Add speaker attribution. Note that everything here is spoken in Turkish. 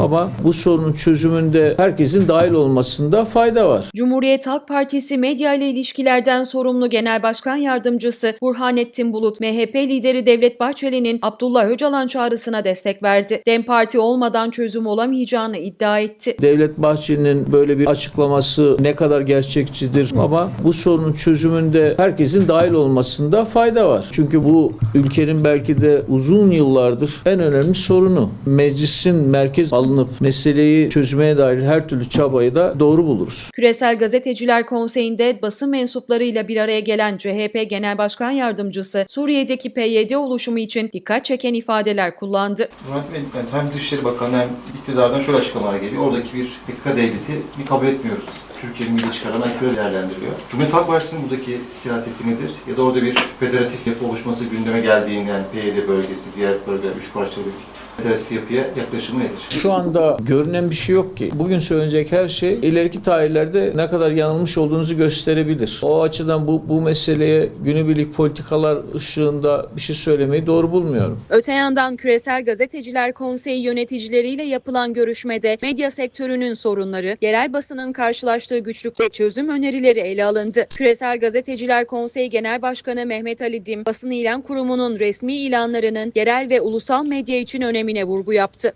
Speaker 1: Ama bu sorunun çözümünde herkesin dahil olmasında fayda var.
Speaker 2: Cumhuriyet Halk Partisi medya ile ilişkilerden sorumlu Genel Başkan Yardımcısı Burhanettin Bulut, MHP lideri Devlet Bahçeli'nin Abdullah Öcalan çağrısına destek verdi. DEM Parti olmadan çözüm olamayacağını iddia etti.
Speaker 1: Devlet Bahçeli'nin böyle bir açıklaması ne kadar gerçekçidir ama bu sorunun çözümünde herkesin dahil olmasında fayda var. Çünkü bu ülkenin belki de uzun yıllardır en önemli sorunu. Meclisin merkez alınıp meseleyi çözmeye dair her türlü çabayı da doğru buluruz.
Speaker 2: Küresel Gazeteciler Konseyi'nde basın mensuplarıyla bir araya gelen CHP Genel Başkan Yardımcısı Suriye'deki PYD oluşumu için dikkat çeken ifadeler kullandı.
Speaker 3: Murat Bey, yani hem Dışişleri Bakanı hem iktidardan şöyle açıklamalar geliyor. Oradaki bir PKK devleti bir kabul etmiyoruz. Türkiye'nin milli çıkarlarına aykırı değerlendiriyor. Cumhuriyet Halk Partisi'nin buradaki siyaseti nedir? Ya da orada bir federatif yapı oluşması gündeme geldiğinde yani PYD bölgesi, diğer bölge, üç parçalı bir federatif yapıya yaklaşımı nedir?
Speaker 1: Şu anda görünen bir şey yok ki. Bugün söyleyecek her şey ileriki tarihlerde ne kadar yanılmış olduğunuzu gösterebilir. O açıdan bu, bu meseleye günübirlik politikalar ışığında bir şey söylemeyi doğru bulmuyorum.
Speaker 2: Öte yandan Küresel Gazeteciler Konseyi yöneticileriyle yapılan görüşmede medya sektörünün sorunları, yerel basının karşılaştığı güçlük ve çözüm önerileri ele alındı. Küresel Gazeteciler Konseyi Genel Başkanı Mehmet Ali Dim, basın ilan kurumunun resmi ilanlarının yerel ve ulusal medya için önemine vurgu yaptı.